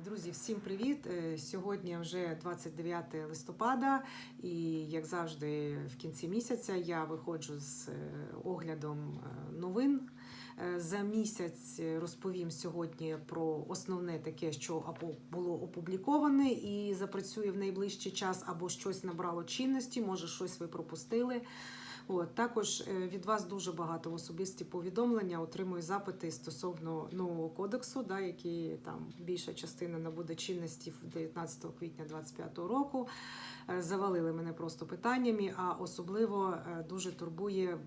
Друзі, всім привіт! Е, Сьогодні вже 29 листопада, і як завжди, в кінці місяця я виходжу з е, оглядом е, новин. За місяць розповім сьогодні про основне таке, що або було опубліковане і запрацює в найближчий час, або щось набрало чинності, може щось ви пропустили. От також е, від вас дуже багато особисті повідомлення. Отримую запити стосовно нового кодексу, да, який там більша частина набуде чинності 19 квітня 2025 року. Е, Завалили мене просто питаннями, а особливо е, дуже турбує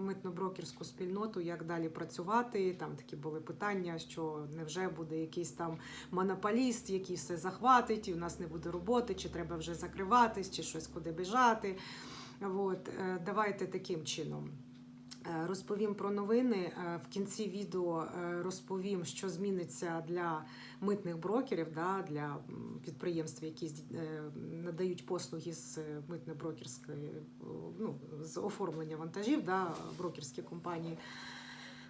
митно-брокерську спільноту, як далі працювати. Там такі були питання, що невже буде якийсь там монополіст, який все захватить, і у нас не буде роботи, чи треба вже закриватись, чи щось куди біжати. От, е, давайте таким чином. Е, Розповім про новини. Е, В кінці відео розповім, що зміниться для митних брокерів, для підприємств, які надають послуги з митно-брокерської, ну, з оформлення вантажів, брокерські компанії.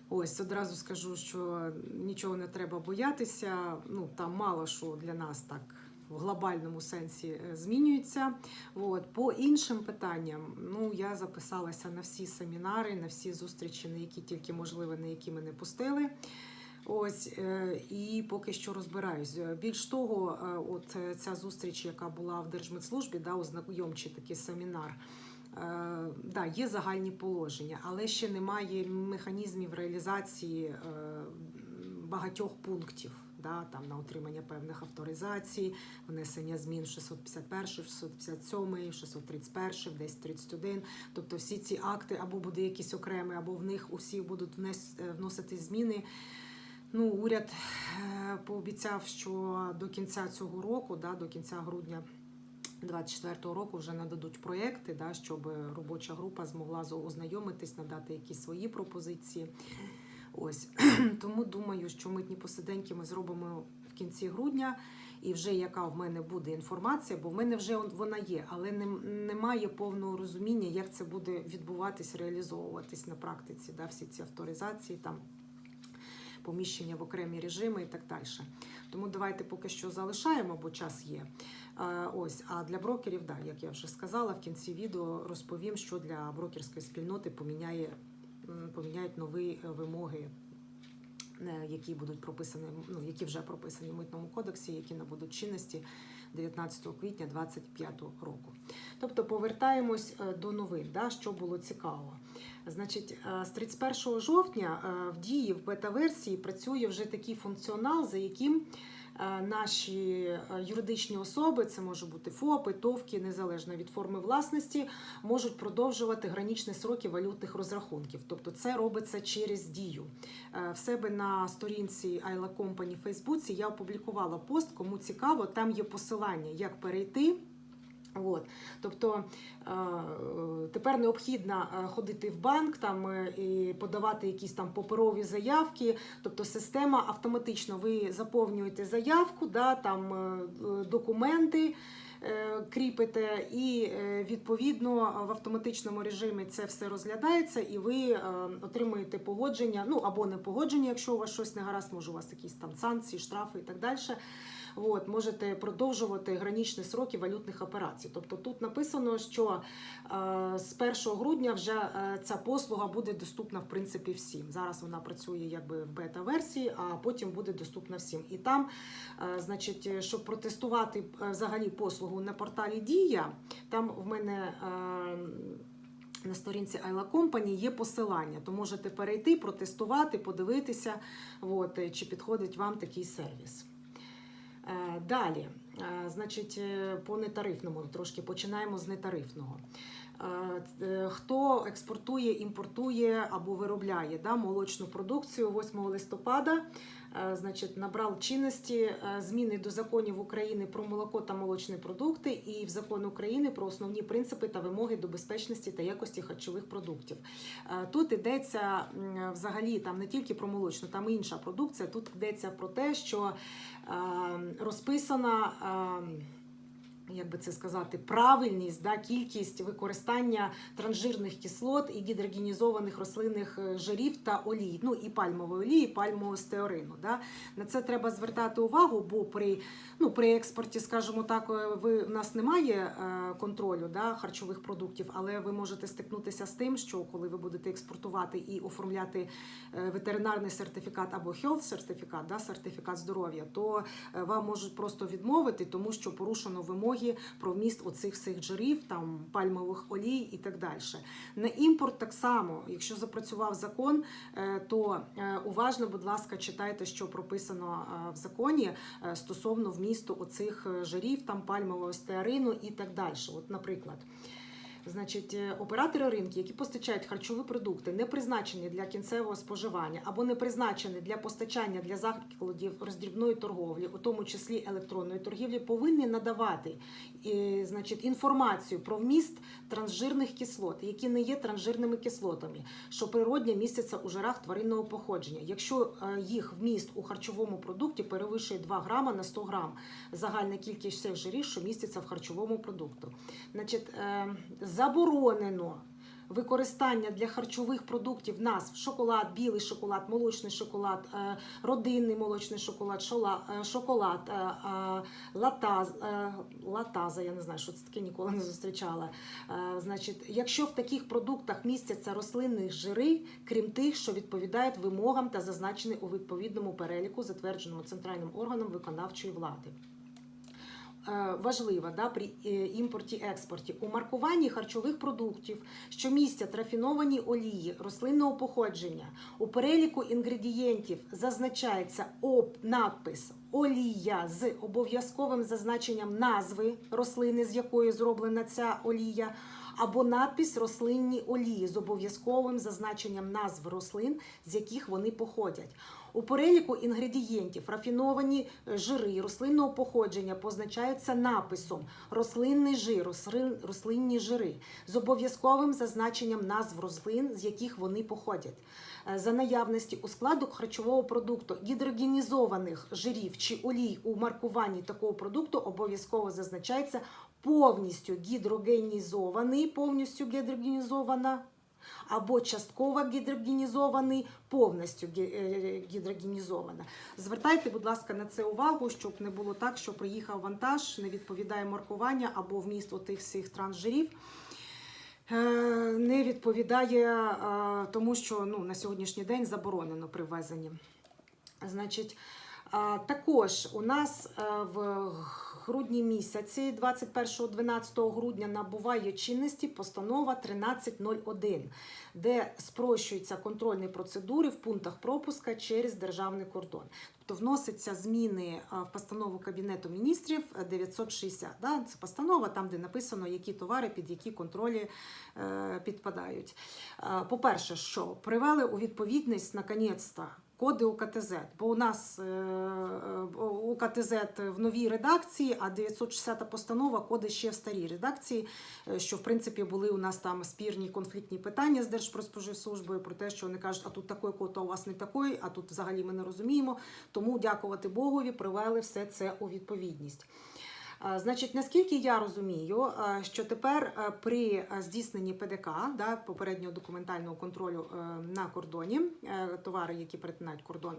Ось одразу скажу, що нічого не треба боятися. Ну там мало що для нас так в глобальному сенсі е, змінюється. От. По іншим питанням, ну я записалася на всі семінари, на всі зустрічі, на які тільки можливо, на які мене пустили. Ось е, і поки що розбираюсь. Е, Більш того, от ця зустріч, яка була в Держмитслужбі, да, ознайомчий такий семінар. Да, є загальні положення, але ще немає механізмів реалізації багатьох пунктів. Да, там на отримання певних авторизацій, внесення змін в 651, 657, 631, 1031. Тобто всі ці акти або буде якісь окремі, або в них усі будуть внес, е, вносити зміни. Ну, уряд е, пообіцяв, що до кінця цього року, да, до кінця грудня 24-го року вже нададуть проекти, да, щоб робоча група змогла ознайомитись, надати якісь свої пропозиції. Ось тому думаю, що митні посиденьки ми зробимо в кінці грудня, і вже яка в мене буде інформація, бо в мене вже вона є, але немає повного розуміння, як це буде відбуватись, реалізовуватись на практиці. Да, всі ці авторизації там. Поміщення в окремі режими і так далі. Тому давайте поки що залишаємо, бо час є. Ось, а для брокерів, да, як я вже сказала, в кінці відео розповім, що для брокерської спільноти поміняє, поміняють нові е, вимоги, е, які будуть прописані, ну які вже прописані в митному кодексі, які набудуть чинності 19 квітня 2025 року. Тобто повертаємось е, до новин, да, що було цікаво. Значить, з 31 жовтня в дії в бета-версії працює вже такий функціонал, за яким наші е, юридичні особи, це може бути ФОПи, ТОВки, незалежно від форми власності, можуть продовжувати гранічні сроки валютних розрахунків. Тобто це робиться через дію. Е, В себе на сторінці Айла Компані Фейсбуці я опублікувала пост, кому цікаво, там є посилання, як перейти. От. Тобто е, тепер необхідно е, ходити в банк там е, і подавати якісь там паперові заявки. Тобто система автоматично ви заповнюєте заявку, да, там документи. Кріпите, і відповідно в автоматичному режимі це все розглядається, і ви отримуєте погодження, ну або не погодження, якщо у вас щось не гаразд, може у вас якісь там санкції, штрафи і так далі. От, можете продовжувати граничні сроки валютних операцій. Тобто тут написано, що е, з 1 грудня вже е, ця послуга буде доступна в принципі всім. Зараз вона працює якби в бета-версії, а потім буде доступна всім. І там, е, значить, щоб протестувати взагалі послугу на порталі Дія, там в мене. На сторінці Ayla Company є посилання, то можете перейти, протестувати, подивитися, от, чи підходить вам такий сервіс. Е, Далі, е, значить, е, по нетарифному трошки починаємо з нетарифного. Е, е, Хто експортує, імпортує або виробляє да, молочну продукцію 8 листопада, е, значить, набрав чинності зміни до законів України про молоко та молочні продукти і в закон України про основні принципи та вимоги до безпечності та якості харчових продуктів. Тут йдеться взагалі там не тільки про молочну, там і інша продукція. Тут йдеться про те, що е, розписана. Як би це сказати, правильність, да, кількість використання транжирних кислот і гідрогенізованих рослинних е, жирів та олій, ну і пальмової олії, і пальмового стеарину. Да. На це треба звертати увагу, бо при, ну, при експорті, скажімо так, е, ви, в нас немає е, контролю да, харчових продуктів, але ви можете стикнутися з тим, що коли ви будете експортувати і оформляти ветеринарний сертифікат або health сертифікат, да, сертифікат здоров'я, то вам можуть просто відмовити, тому що порушено вимоги про вміст оцих всіх жирів, там пальмових олій і так далі. На імпорт так само, якщо запрацював закон, е, то е, уважно, будь ласка, читайте, що прописано е, в законі стосовно вмісту оцих жирів, там пальмового стеарину і так далі. От, наприклад. Значить, е, оператори ринку, які постачають харчові продукти, не призначені для кінцевого споживання або не призначені для постачання для закладів роздрібної торговлі, у тому числі електронної торгівлі, повинні надавати е, значить, інформацію про вміст трансжирних кислот, які не є транжирними кислотами, що природньо містяться у жирах тваринного походження. Якщо е, їх вміст у харчовому продукті перевищує 2 грама на 100 грам, загальна кількість всіх жирів, що містяться в харчовому продукту. Значить, заборонено використання для харчових продуктів назв шоколад, білий шоколад, молочний шоколад, е, родинний молочний шоколад, е, шоколад, е, латаз, латаза, я не знаю, що це таке ніколи не зустрічала. Значить, якщо в таких продуктах містяться рослинні жири, крім тих, що відповідають вимогам та зазначені у відповідному переліку, затвердженому центральним органом виконавчої влади важлива да, при е, імпорті-експорті. У маркуванні харчових продуктів, що містять рафіновані олії рослинного походження, у переліку інгредієнтів зазначається об, надпис олія з обов'язковим зазначенням назви рослини, з якої зроблена ця олія. Або надпис рослинні олії з обов'язковим зазначенням назв рослин, з яких вони походять. У переліку інгредієнтів рафіновані е, жири рослинного походження позначаються написом рослинний жир, рослинні жири з обов'язковим зазначенням назв рослин, з яких вони походять. Е, За наявності у складу харчового продукту гідрогенізованих жирів чи олій у маркуванні такого продукту обов'язково зазначається повністю гідрогенізований, повністю гідрогенізована або частково гідрогенізований, повністю гі- е, гідрогенізована. Звертайте, будь ласка, на це увагу, щоб не було так, що приїхав вантаж, не відповідає маркування або вміст тих всіх трансжирів. е, Не відповідає е, тому, що ну, на сьогоднішній день заборонено при ввезенні. Значить, також у нас е, в грудні місяці, 21-12 грудня, набуває чинності постанова 1301, де спрощуються контрольні процедури в пунктах пропуска через державний кордон. Тобто вносяться зміни в постанову Кабінету міністрів е, 960. Да? Це постанова, там, де написано, які товари під які контролі е, підпадають. Е, По-перше, що привели у відповідність наконець-то коди УКТЗ, бо у нас е, е, УКТЗ в новій редакції, а 960 постанова коди ще в старій редакції, е, що в принципі були у нас там спірні конфліктні питання з Держпродспоживслужбою про те, що вони кажуть, а тут такий код, а у вас не такий, а тут взагалі ми не розуміємо. Тому дякувати Богові, привели все це у відповідність. Значить, наскільки я розумію, що тепер при здійсненні ПДК, да, попереднього документального контролю е, на кордоні, е, товари, які перетинають кордон,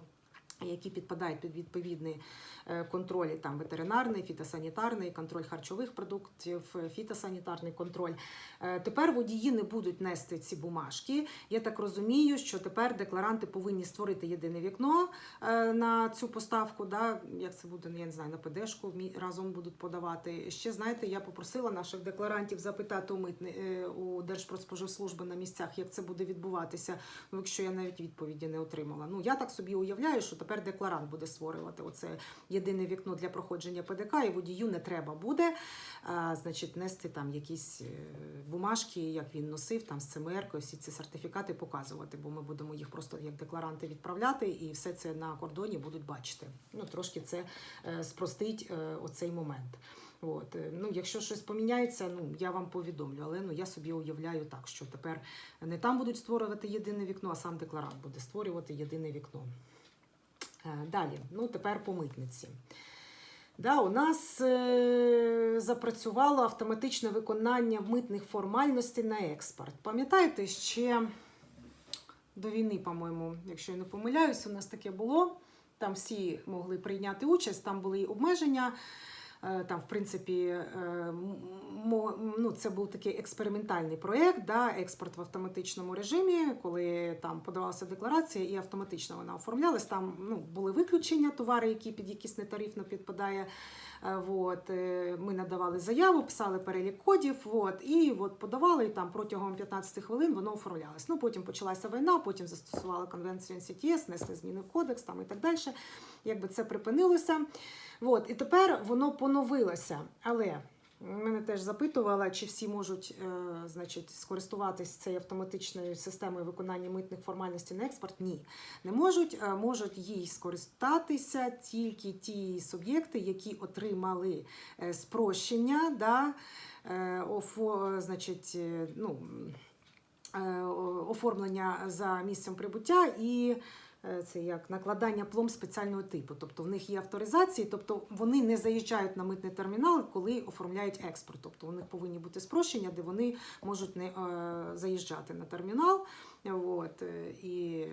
які підпадають під відповідні е, контролі, там ветеринарний, фітосанітарний, контроль харчових продуктів, фітосанітарний контроль. Е, Тепер водії не будуть нести ці бумажки. Я так розумію, що тепер декларанти повинні створити єдине вікно е, на цю поставку. Да? Як це буде, ну, я не знаю, на ПДшку разом будуть подавати. Ще знаєте, я попросила наших декларантів запитати у митни у Держпродспоживслужби на місцях, як це буде відбуватися. Ну, якщо я навіть відповіді не отримала. Ну я так собі уявляю, що тепер декларант буде створювати оце єдине вікно для проходження ПДК, і водію не треба буде, а, значить, нести там якісь е, бумажки, як він носив, там з ЦМР, всі ці сертифікати показувати, бо ми будемо їх просто як декларанти відправляти, і все це на кордоні будуть бачити. Ну трошки це е, спростить е, оцей момент. От. е, Ну, якщо щось поміняється, ну я вам повідомлю. Але ну я собі уявляю так, що тепер не там будуть створювати єдине вікно, а сам декларант буде створювати єдине вікно. Е, Далі, ну тепер по митниці. Да, у нас е, запрацювало автоматичне виконання митних формальностей на експорт. Пам'ятаєте, ще до війни, по-моєму, якщо я не помиляюсь, у нас таке було. Там всі могли прийняти участь, там були обмеження. Е, Там, в принципі, е, ну, це був такий експериментальний проєкт, да, експорт в автоматичному режимі, коли там подавалася декларація і автоматично вона оформлялась. Там ну, були виключення товари, які під якийсь нетарифно підпадає. Е, Вот. е, Ми надавали заяву, писали перелік кодів, от, і от подавали і там протягом 15 хвилин воно оформлялось. Ну, потім почалася війна, потім застосували конвенцію НСТС, внесли зміни в кодекс там, і так далі. Якби це припинилося. От, і тепер воно поновилося. Але мене теж запитувала, чи всі можуть е, значить, скористуватись цією автоматичною системою виконання митних формальностей на експорт. Ні, не можуть. Можуть їй скористатися тільки ті суб'єкти, які отримали е, спрощення, да, е, офо, значить, ну, оформлення за місцем прибуття і це як накладання пломб спеціального типу. Тобто в них є авторизації, тобто вони не заїжджають на митний термінал, коли оформляють експорт. Тобто у них повинні бути спрощення, де вони можуть не е, заїжджати на термінал. От, е, і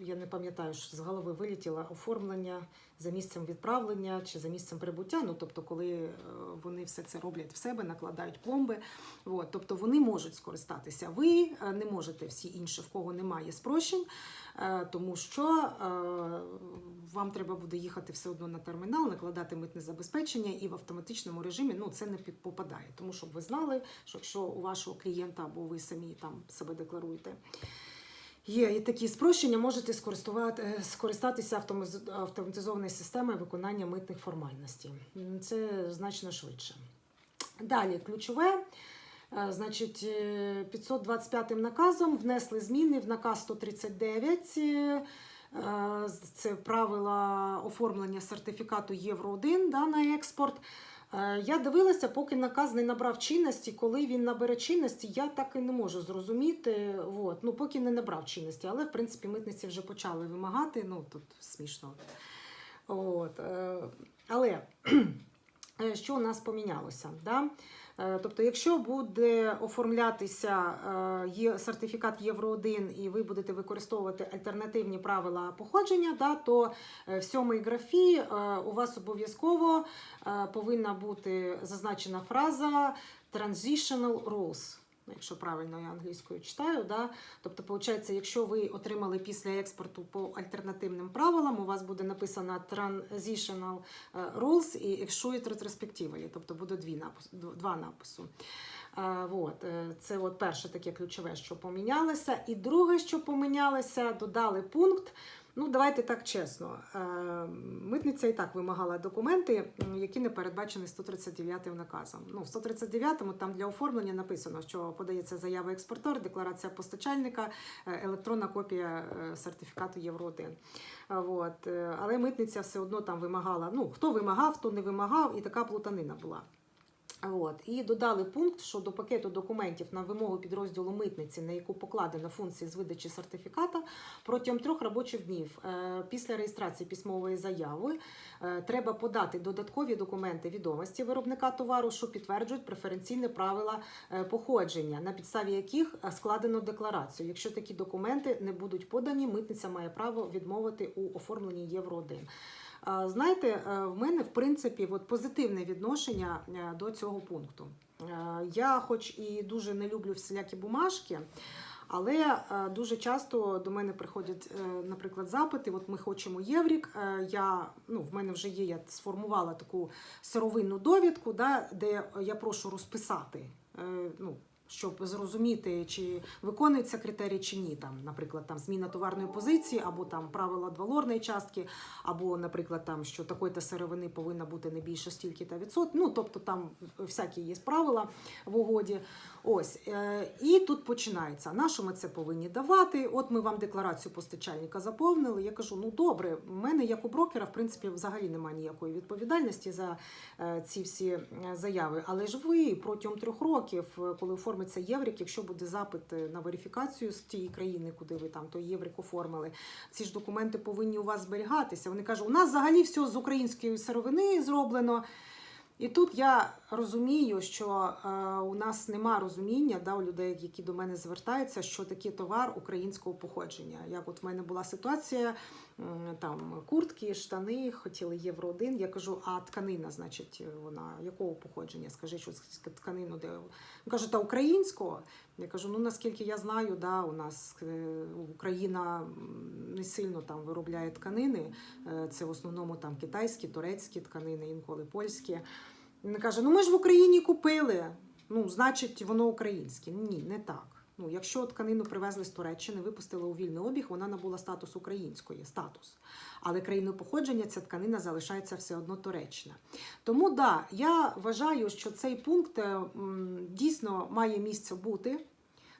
я не пам'ятаю, що з голови вилетіло оформлення за місцем відправлення чи за місцем прибуття. Ну тобто, коли е, вони все це роблять в себе, накладають пломби. От, тобто вони можуть скористатися. Ви е, не можете всі інші, в кого немає спрощень, е, тому що вам треба буде їхати все одно на термінал, накладати митне забезпечення, і в автоматичному режимі ну це не попадає. Тому щоб ви знали, що якщо у вашого клієнта або ви самі там себе декларуєте. Є і такі спрощення, можете е, скористатися автоматизованою системою виконання митних формальностей. Це значно швидше. Далі, ключове. е, Значить, е, 525 наказом внесли зміни в наказ 139. е, е, Це правила оформлення сертифікату Євро 1 да, на експорт. Е, Я дивилася, поки наказ не набрав чинності. Коли він набере чинності, я так і не можу зрозуміти. От. Ну, поки не набрав чинності, але в принципі митниці вже почали вимагати. Ну тут смішно. От. е, Але е, що у нас помінялося? Да? Е, Тобто, якщо буде оформлятися е, сертифікат Євро 1 і ви будете використовувати альтернативні правила походження, да, то е, в сьомій графі у вас обов'язково повинна бути зазначена фраза Transitional Rules. Якщо правильно я англійською читаю, да? тобто, виходить, якщо ви отримали після експорту по альтернативним правилам, у вас буде написано Transitional е, Rules і Exuit Retrospectively, тобто буде дві напис, два напису. Е, Вот. е, Це от перше таке ключове, що помінялося. І друге, що помінялося, додали пункт. Ну, давайте так чесно. Е, Митниця і так вимагала документи, які не передбачені 139 наказом. Ну, в 139-му там для оформлення написано, що подається заява експортер, декларація постачальника, е, електронна копія е, сертифікату Євро 1. Е, Вот. е, Але митниця все одно там вимагала. Ну, хто вимагав, хто не вимагав, і така плутанина була. От. І додали пункт, що до пакету документів на вимогу підрозділу митниці, на яку покладено функції з видачі сертифіката, протягом трьох робочих днів е, після реєстрації письмової заяви е, треба подати додаткові документи відомості виробника товару, що підтверджують преференційні правила е, походження, на підставі яких складено декларацію. Якщо такі документи не будуть подані, митниця має право відмовити у оформленні Євро 1. Знаєте, е, в мене в принципі от позитивне відношення е, до цього пункту. Е, Я, хоч і дуже не люблю всілякі бумажки, але дуже часто до мене приходять, наприклад, запити. От ми хочемо єврік. Я ну в мене вже є. Я сформувала таку сировинну довідку, да, де я прошу розписати. Ну, щоб зрозуміти, чи виконуються критерії чи ні. Там, наприклад, там зміна товарної позиції, або там правила двалорної частки, або, наприклад, там що такої-то сировини повинна бути не більше стільки та відсот. Ну, тобто там всякі є правила в угоді. Ось е, і тут починається. На що ми це повинні давати? От ми вам декларацію постачальника заповнили. Я кажу: ну добре, в мене як у брокера, в принципі, взагалі немає ніякої відповідальності за е, ці всі е, заяви. Але ж ви протягом трьох років, коли оформлюєте оформиться єврик, якщо буде запит е, на верифікацію з тієї країни, куди ви там той єврик оформили. Ці ж документи повинні у вас зберігатися. Вони кажуть, у нас взагалі все з української сировини зроблено. І тут я розумію, що е, у нас нема розуміння да, у людей, які до мене звертаються, що таке товар українського походження. Як от в мене була ситуація, там куртки, штани, хотіли євро один. Я кажу, а тканина, значить, вона якого походження? Скажи, що тканину де каже, та українського. Я кажу, ну наскільки я знаю, да, у нас е, Україна не сильно там виробляє тканини. Е, Це в основному там китайські, турецькі тканини, інколи польські. Він каже: ну ми ж в Україні купили. Ну, значить, воно українське. Ні, не так. Ну, якщо тканину привезли з Туреччини, випустили у вільний обіг, вона набула статус української, статус. Але країною походження ця тканина залишається все одно Туреччина. Тому да, я вважаю, що цей пункт е, дійсно має місце бути.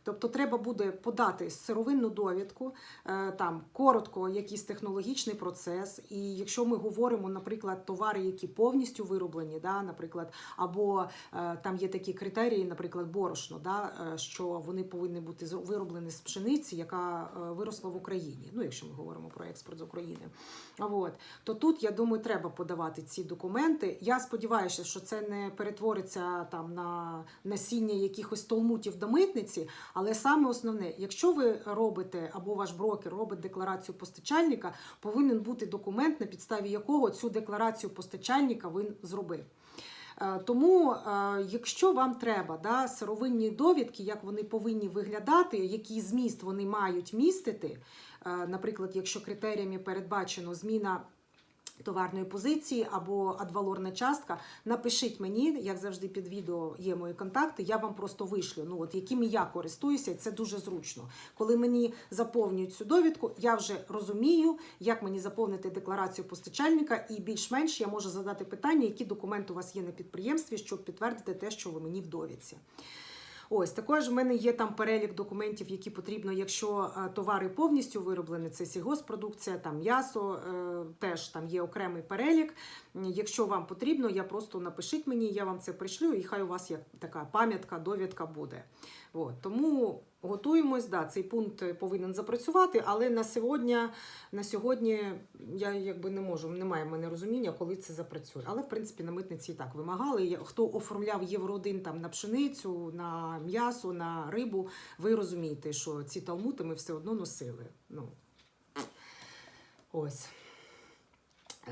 Тобто треба буде подати сировинну довідку, е, там коротко якийсь технологічний процес. І якщо ми говоримо, наприклад, товари, які повністю вироблені, да, наприклад, або е, там є такі критерії, наприклад, борошно, да, е, що вони повинні бути вироблені з пшениці, яка виросла в Україні. Ну, якщо ми говоримо про експорт з України. От. То тут, я думаю, треба подавати ці документи. Я сподіваюся, що це не перетвориться там на насіння якихось толмутів до митниці. Але саме основне, якщо ви робите або ваш брокер робить декларацію постачальника, повинен бути документ, на підставі якого цю декларацію постачальника він зробив. Е, Тому, е, якщо вам треба да, сировинні довідки, як вони повинні виглядати, який зміст вони мають містити, е, наприклад, якщо критеріями передбачено зміна товарної позиції або адвалорна частка, напишіть мені, як завжди під відео є мої контакти, я вам просто вишлю, ну от якими я користуюся, це дуже зручно. Коли мені заповнюють цю довідку, я вже розумію, як мені заповнити декларацію постачальника, і більш-менш я можу задати питання, які документи у вас є на підприємстві, щоб підтвердити те, що ви мені в довідці. Ось також в мене є там перелік документів, які потрібно, якщо е, товари повністю вироблені, це сільгоспродукція, там м'ясо, е, теж там є окремий перелік. Якщо вам потрібно, я просто напишіть мені, я вам це пришлю, і хай у вас як така пам'ятка, довідка буде. От, тому готуємось, да, цей пункт повинен запрацювати, але на сьогодні, на сьогодні я якби не можу, немає в мене розуміння, коли це запрацює. Але в принципі на митниці і так вимагали. Хто оформляв євро 1 там на пшеницю, на м'ясо, на рибу, ви розумієте, що ці талмути ми все одно носили. Ну, ось.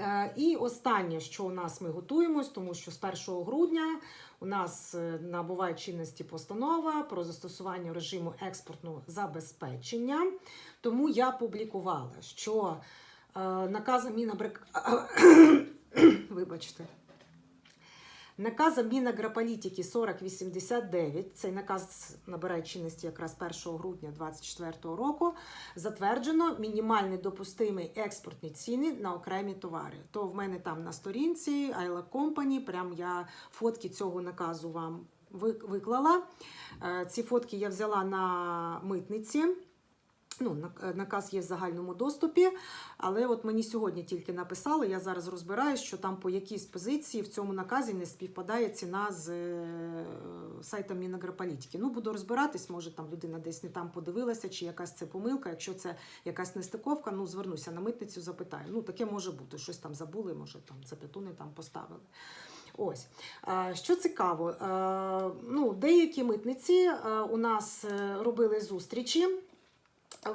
Е, І останнє, що у нас ми готуємось, тому що з 1 грудня у нас е, набуває чинності постанова про застосування режиму експортного забезпечення. Тому я публікувала, що е, наказом Мінабрик... Вибачте. Наказом Мінагрополітики 4089, цей наказ набирає чинності якраз 1 грудня 2024 року, затверджено мінімальні допустимі експортні ціни на окремі товари. То в мене там на сторінці Ayla Company, прям я фотки цього наказу вам виклала. Е, Ці фотки я взяла на митниці. Ну, наказ є в загальному доступі, але от мені сьогодні тільки написали, я зараз розбираюсь, що там по якійсь позиції в цьому наказі не співпадає ціна з е, сайтом Мінагрополітики. Ну, буду розбиратись, може там людина десь не там подивилася, чи якась це помилка. Якщо це якась нестиковка, ну звернуся на митницю, запитаю. Ну, таке може бути, щось там забули, може там запятуни там поставили. Ось що цікаво, е, ну, деякі митниці е, у нас е, робили зустрічі.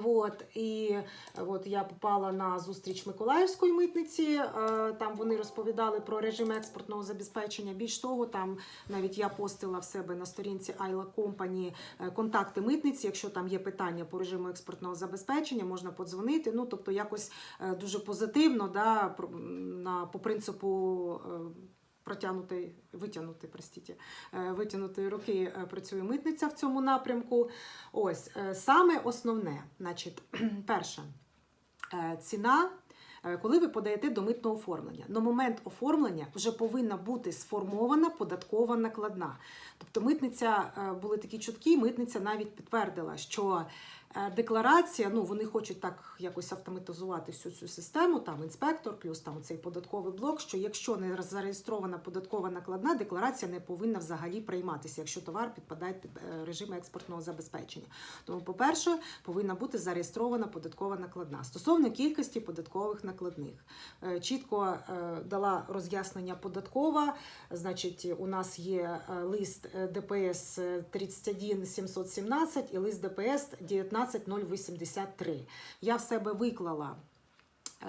От, і от я попала на зустріч Миколаївської митниці. е, Там вони розповідали про режим експортного забезпечення. Більш того, там навіть я постила в себе на сторінці Ayla Company е, контакти митниці. Якщо там є питання по режиму експортного забезпечення, можна подзвонити. Ну тобто, якось е, дуже позитивно, да, на по принципу. Е, Протягнути, витягнути, простіть, е, руки е, працює митниця в цьому напрямку. Ось е, саме основне, значить, перше, е, ціна. Коли ви подаєте до митного оформлення, на момент оформлення вже повинна бути сформована податкова накладна. Тобто, митниця були такі чутки, митниця навіть підтвердила, що Декларація, ну вони хочуть так якось автоматизувати всю цю систему, там інспектор, плюс там цей податковий блок. Що якщо не зареєстрована податкова накладна, декларація не повинна взагалі прийматися, якщо товар підпадає під е, режим експортного забезпечення. Тому, по-перше, повинна бути зареєстрована податкова накладна. Стосовно кількості податкових накладних, Е, чітко е, дала роз'яснення податкова. Значить, у нас є е, лист е, ДПС 31717 і лист ДПС 19083. Я в себе виклала.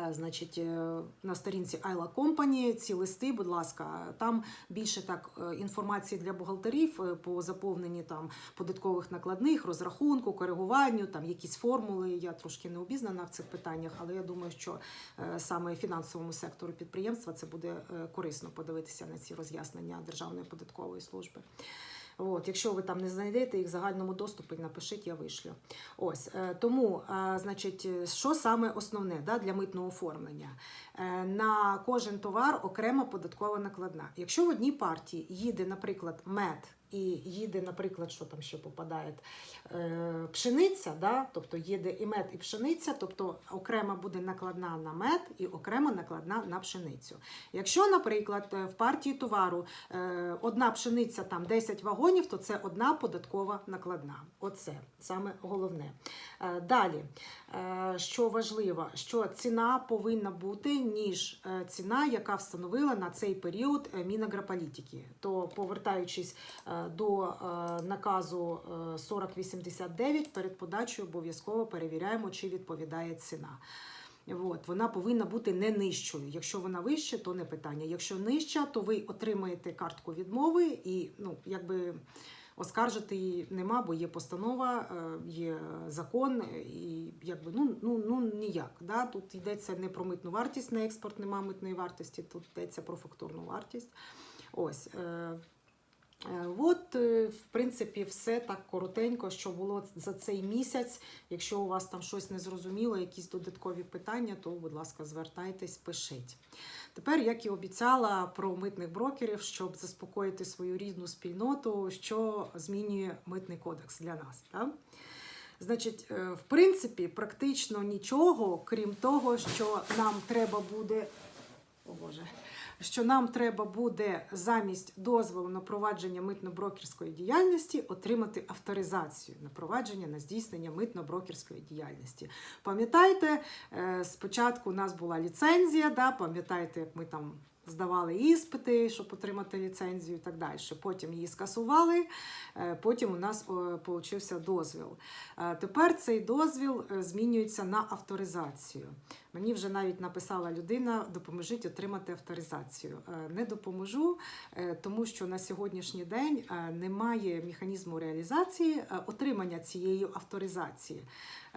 е, Значить, е, на сторінці Айла Company ці листи, будь ласка, там більше так е, інформації для бухгалтерів по заповненні там податкових накладних, розрахунку, коригуванню, там якісь формули. Я трошки не обізнана в цих питаннях, але я думаю, що саме фінансовому сектору підприємства це буде корисно подивитися на ці роз'яснення Державної податкової служби. От, якщо ви там не знайдете їх в загальному доступі, напишіть, я вишлю. Ось е, тому, е, значить, що саме основне да, для митного оформлення? Е, На кожен товар окрема податкова накладна. Якщо в одній партії їде, наприклад, мед. І їде, наприклад, що там ще попадає, е, пшениця, да? тобто їде і мед, і пшениця, тобто окрема буде накладна на мед і окрема накладна на пшеницю. Якщо, наприклад, е, в партії товару е, одна пшениця там 10 вагонів, то це одна податкова накладна. Оце саме головне. Далі, що важливо, що ціна повинна бути ніж ціна, яка встановила на цей період Мінагрополітики. То повертаючись до е, наказу е, 4089, перед подачею обов'язково перевіряємо, чи відповідає ціна. От, вона повинна бути не нижчою. Якщо вона вища, то не питання. Якщо нижча, то ви отримаєте картку відмови і ну, якби оскаржити її нема, бо є постанова, е, є закон, і якби ну, ну, ну ніяк. Да? Тут йдеться не про митну вартість на експорт, нема митної вартості, тут йдеться про фактурну вартість. Ось. Е, От, е, в принципі, все так коротенько, що було за цей місяць. Якщо у вас там щось не зрозуміло, якісь додаткові питання, то, будь ласка, звертайтесь, пишіть. Тепер, як і обіцяла про митних брокерів, щоб заспокоїти свою рідну спільноту, що змінює митний кодекс для нас. Так? Значить, е, в принципі, практично нічого, крім того, що нам треба буде. О Боже що нам треба буде замість дозволу на провадження митно-брокерської діяльності отримати авторизацію на провадження на здійснення митно-брокерської діяльності. Пам'ятаєте, е, спочатку у нас була ліцензія, да? пам'ятаєте, як ми там. Здавали іспити, щоб отримати ліцензію і так далі. Потім її скасували, е, потім у нас отримався дозвіл. Е, Тепер цей дозвіл е, змінюється на авторизацію. Мені вже навіть написала людина: допоможіть отримати авторизацію. Е, Не допоможу, е, тому що на сьогоднішній день е, немає механізму реалізації е, отримання цієї авторизації.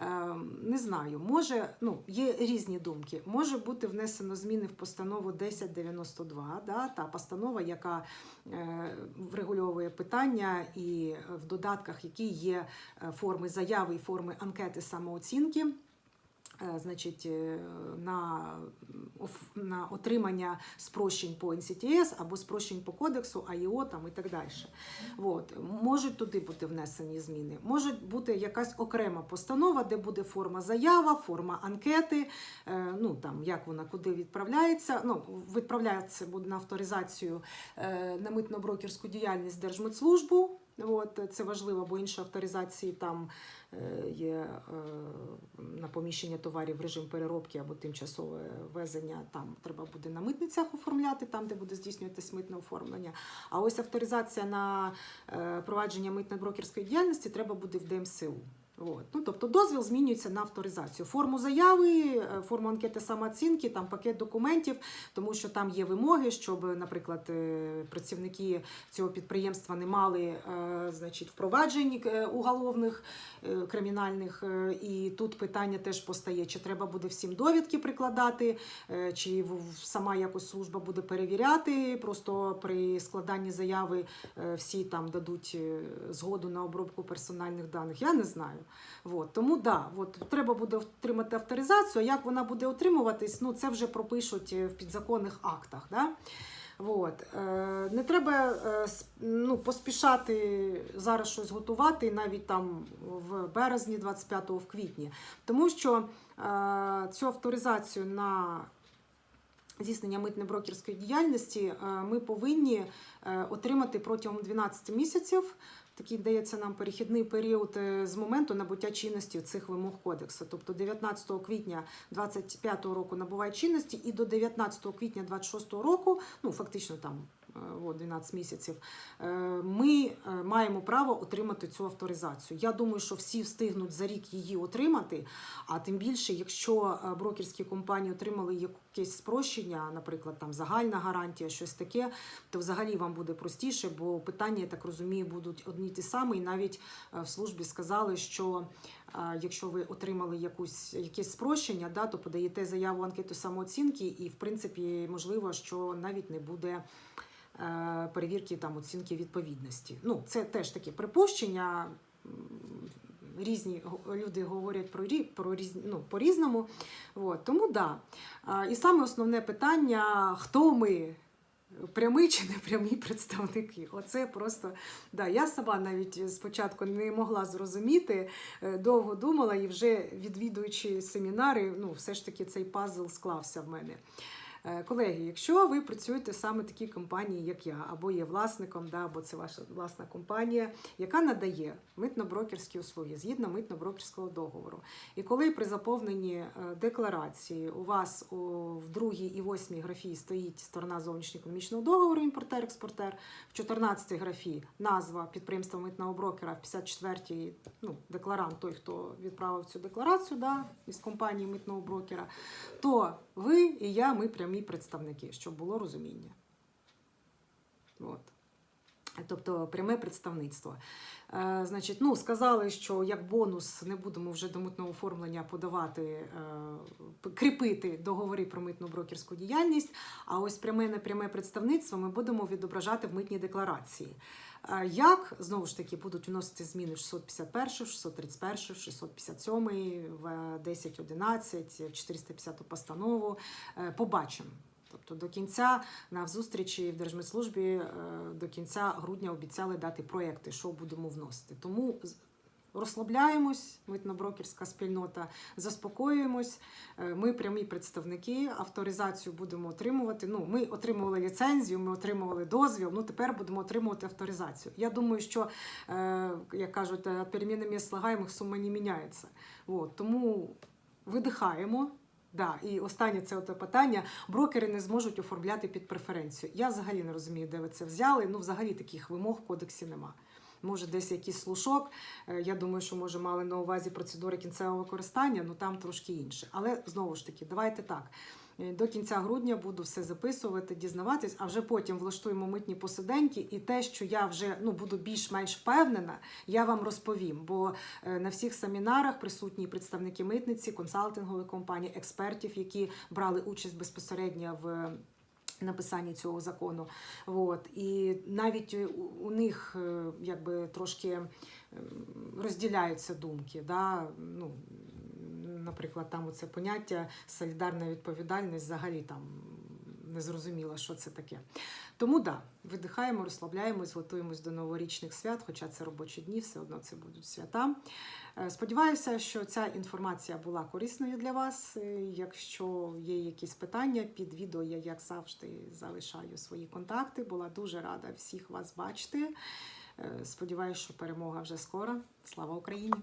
Е, Не знаю, може, ну, є різні думки. Може бути внесено зміни в постанову 1092, да, та постанова, яка е, врегульовує питання, і в додатках, які є е, форми заяви і форми анкети самооцінки. Е, Значить, е, на, на отримання спрощень по NCTS або спрощень по кодексу, АІО там і так далі. От. Можуть туди бути внесені зміни. Може бути якась окрема постанова, де буде форма заява, форма анкети, е, ну там як вона куди відправляється. Ну, відправляється буде на авторизацію на митно-брокерську діяльність Держмитслужбу. От, це важливо, бо інші авторизації там е, є е, на поміщення товарів в режим переробки або тимчасове везення. Там треба буде на митницях оформляти, там, де буде здійснюватись митне оформлення. А ось авторизація на е, провадження митно-брокерської діяльності треба буде в ДМСУ. От. Ну, тобто дозвіл змінюється на авторизацію. Форму заяви, е, форму анкети самооцінки, там пакет документів, тому що там є вимоги, щоб, наприклад, е, працівники цього підприємства не мали е, значить, впроваджень уголовних, кримінальних. І тут питання теж постає, чи треба буде всім довідки прикладати, чи сама якось служба буде перевіряти. Просто при складанні заяви всі там дадуть згоду на обробку персональних даних. Я не знаю. От. Тому да, от, треба буде отримати авторизацію. А як вона буде отримуватись, ну це вже пропишуть е, в підзаконних актах. Да? От. Е, Не треба е, ну, поспішати зараз щось готувати, навіть там в березні, 25-го, в квітні. Тому що цю авторизацію на здійснення митно-брокерської діяльності ми повинні отримати протягом 12 місяців. Такий дається нам перехідний період е, з моменту набуття чинності цих вимог кодексу. Тобто 19 квітня 25 року набуває чинності, і до 19 квітня 26 року, ну фактично там е, от, 12 місяців, е, ми е, маємо право отримати цю авторизацію. Я думаю, що всі встигнуть за рік її отримати. А тим більше, якщо брокерські компанії отримали якесь спрощення, наприклад, там загальна гарантія, щось таке, то взагалі вам буде простіше, бо питання, я так розумію, будуть одні ті самі. І навіть в службі сказали, що якщо ви отримали якусь якесь спрощення, да, то подаєте заяву анкету самооцінки, і в принципі можливо, що навіть не буде. Е, Перевірки там оцінки відповідності. Ну, це теж таке припущення. Різні люди говорять про про різні ну, по-різному. Тому да. І саме основне питання: хто ми? Прямі чи не прямі представники. Оце просто да. Я сама навіть спочатку не могла зрозуміти, е, довго думала, і вже відвідуючи семінари, ну все ж таки цей пазл склався в мене. Е, Колеги, якщо ви працюєте саме в такій компанії, як я, або є власником, да, або це ваша власна компанія, яка надає митно-брокерські услуги згідно митно-брокерського договору. І коли при заповненні е, декларації у вас у, в другій і восьмій графі стоїть сторона зовнішньоекономічного договору імпортер-експортер, в 14 графі назва підприємства митного брокера, в 54-й ну, декларант, той, хто відправив цю декларацію да, із компанії митного брокера, то ви і я, ми прямі представники, щоб було розуміння. От. Тобто пряме представництво. Е, значить, ну, сказали, що як бонус не будемо вже до митного оформлення подавати, е, кріпити договори про митну брокерську діяльність, а ось пряме непряме представництво ми будемо відображати в митній декларації. Е, Як знову ж таки будуть вносити зміни в 651, 631, 657, в 1011, в 450 постанову, е, побачимо. Тобто до кінця на зустрічі в Держмитслужбі е, до кінця грудня обіцяли дати проекти, що будемо вносити. Тому розслабляємось, митно-брокерська спільнота, заспокоюємось. Е, Ми прямі представники, авторизацію будемо отримувати. Ну, ми отримували ліцензію, ми отримували дозвіл. Ну тепер будемо отримувати авторизацію. Я думаю, що е, як кажуть, «Е, перемінами слагаємих сума не міняється. От, тому видихаємо. Да, і останнє це ото питання. Брокери не зможуть оформляти під преференцію. Я взагалі не розумію, де ви це взяли. Ну, взагалі таких вимог в кодексі нема. Може, десь якийсь слушок. Е, Я думаю, що може мали на увазі процедури кінцевого використання, ну там трошки інше. Але знову ж таки, давайте так. Е, До кінця грудня буду все записувати, дізнаватись, а вже потім влаштуємо митні посиденьки, і те, що я вже ну буду більш-менш впевнена, я вам розповім. Бо е, на всіх семінарах присутні представники митниці, консалтингових компаній, експертів, які брали участь безпосередньо в. Написанні цього закону, от і навіть у, у них е, якби трошки ем, розділяються думки. Да? Ну, наприклад, там це поняття солідарна відповідальність взагалі там не зрозуміло, що це таке. Тому да, видихаємо, розслабляємось, готуємось до новорічних свят, хоча це робочі дні, все одно це будуть свята. Е, Сподіваюся, що ця інформація була корисною для вас. Е, Якщо є якісь питання, під відео я, як завжди, залишаю свої контакти. Була дуже рада всіх вас бачити. Е, Сподіваюся, що перемога вже скоро. Слава Україні!